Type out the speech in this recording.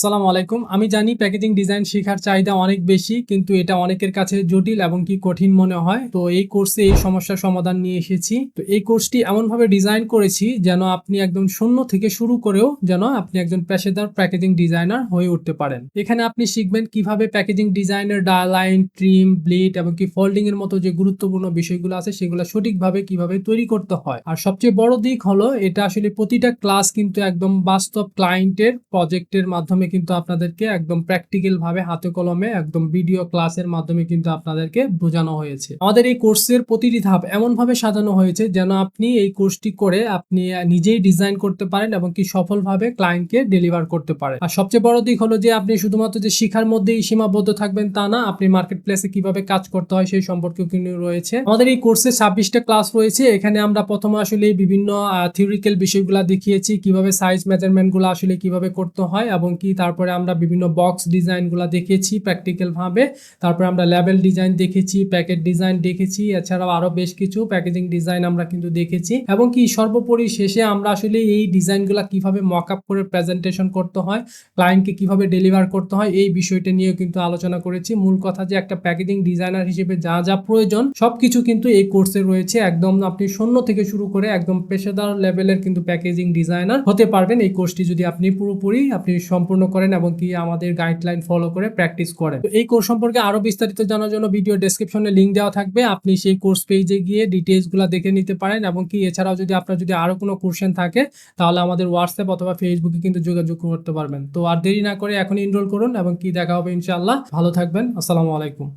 আসসালামু আলাইকুম। আমি জানি প্যাকেজিং ডিজাইন শেখার চাহিদা অনেক বেশি, কিন্তু এটা অনেকের কাছে জটিল এবং কি কঠিন মনে হয়। তো এই কোর্সে এই সমস্যার সমাধান নিয়ে এসেছি। তো এই কোর্সটি এমনভাবে ডিজাইন করেছি যেন আপনি একদম শূন্য থেকে শুরু করেও যেন আপনি একজন পেশাদার প্যাকেজিং ডিজাইনার হয়ে উঠতে পারেন। এখানে আপনি শিখবেন কীভাবে প্যাকেজিং ডিজাইনের ডায়ালাইন ট্রিম, ব্লিড এবং কি ফোল্ডিং এর মতো যে গুরুত্বপূর্ণ বিষয়গুলো আছে, সেগুলো সঠিকভাবে কীভাবে তৈরি করতে হয়। আর সবচেয়ে বড় দিক হলো, এটা আসলে প্রতিটা ক্লাস কিন্তু একদম বাস্তব ক্লায়েন্টের প্রজেক্টের মাধ্যমে কিন্তু আপনাদেরকে একদম প্র্যাকটিক্যাল ভাবে হাতে কলমে একদম ভিডিও ক্লাসের মাধ্যমে কিন্তু আপনাদেরকে বোঝানো হয়েছে। আমাদের এই কোর্সের প্রতিটি ধাপ এমন ভাবে সাজানো হয়েছে যেন আপনি এই কোর্সটি করে আপনি নিজেই ডিজাইন করতে পারেন এবং কি সফলভাবে ক্লায়েন্টকে ডেলিভার করতে পারেন। আর সবচেয়ে বড় দিক হলো যে আপনি শুধুমাত্র যে শিখার মধ্যেই সীমাবদ্ধ থাকবেন তা না, আপনি মার্কেট প্লেসে কীভাবে কাজ করতে হয় সেই সম্পর্কেও কিন্তু রয়েছে। আমাদের এই কোর্সে ছাব্বিশটা ক্লাস রয়েছে, এখানে আমরা প্রথমে আসলে বিভিন্ন থিওরিক্যাল বিষয়গুলো দেখিয়েছি, কীভাবে সাইজ মেজারমেন্টগুলো আসলে কীভাবে করতে হয় এবং কি তারপরে আমরা বিভিন্ন বক্স ডিজাইনগুলা দেখেছি প্র্যাকটিক্যাল ভাবে। তারপরে আমরা লেভেল ডিজাইন দেখেছি প্যাকেট ডিজাইন দেখেছি, এছাড়াও আরও বেশ কিছু প্যাকেজিং ডিজাইন আমরা কিন্তু দেখেছি। এবং কি সর্বোপরি শেষে আমরা আসলে এই ডিজাইনগুলো কীভাবে মক আপ করে প্রেজেন্টেশন করতে হয় ক্লায়েন্টকে কীভাবে ডেলিভার করতে হয়, এই বিষয়টা নিয়েও কিন্তু আলোচনা করেছি। মূল কথা যে একটা প্যাকেজিং ডিজাইনার হিসেবে যা যা প্রয়োজন, সবকিছু কিন্তু এই কোর্সে রয়েছে। একদম আপনি শূন্য থেকে শুরু করে একদম পেশাদার লেভেলের কিন্তু প্যাকেজিং ডিজাইনার হতে পারবেন। এই কোর্সটি যদি আপনি পুরোপুরি, আপনি সম্পূর্ণ করেন এবং কি আমাদের গাইডলাইন ফলো করে প্র্যাকটিস করেন। এই কোর্স সম্পর্কে আরও বিস্তারিত জানার জন্য ভিডিও ডেসক্রিপশনে লিঙ্ক দেওয়া থাকবে। আপনি সেই কোর্স পেজে গিয়ে ডিটেলসগুলো দেখে নিতে পারেন এবং কি এছাড়াও যদি আপনার যদি আরও কোনো কোশ্চেন থাকে, তাহলে আমাদের হোয়াটসঅ্যাপ অথবা ফেসবুকে কিন্তু যোগাযোগ করতে পারবেন। তো আর দেরি না করে এখন এনরোল করুন এবং কি দেখা হবে ইনশাআল্লাহ। ভালো থাকবেন। আসসালামু আলাইকুম।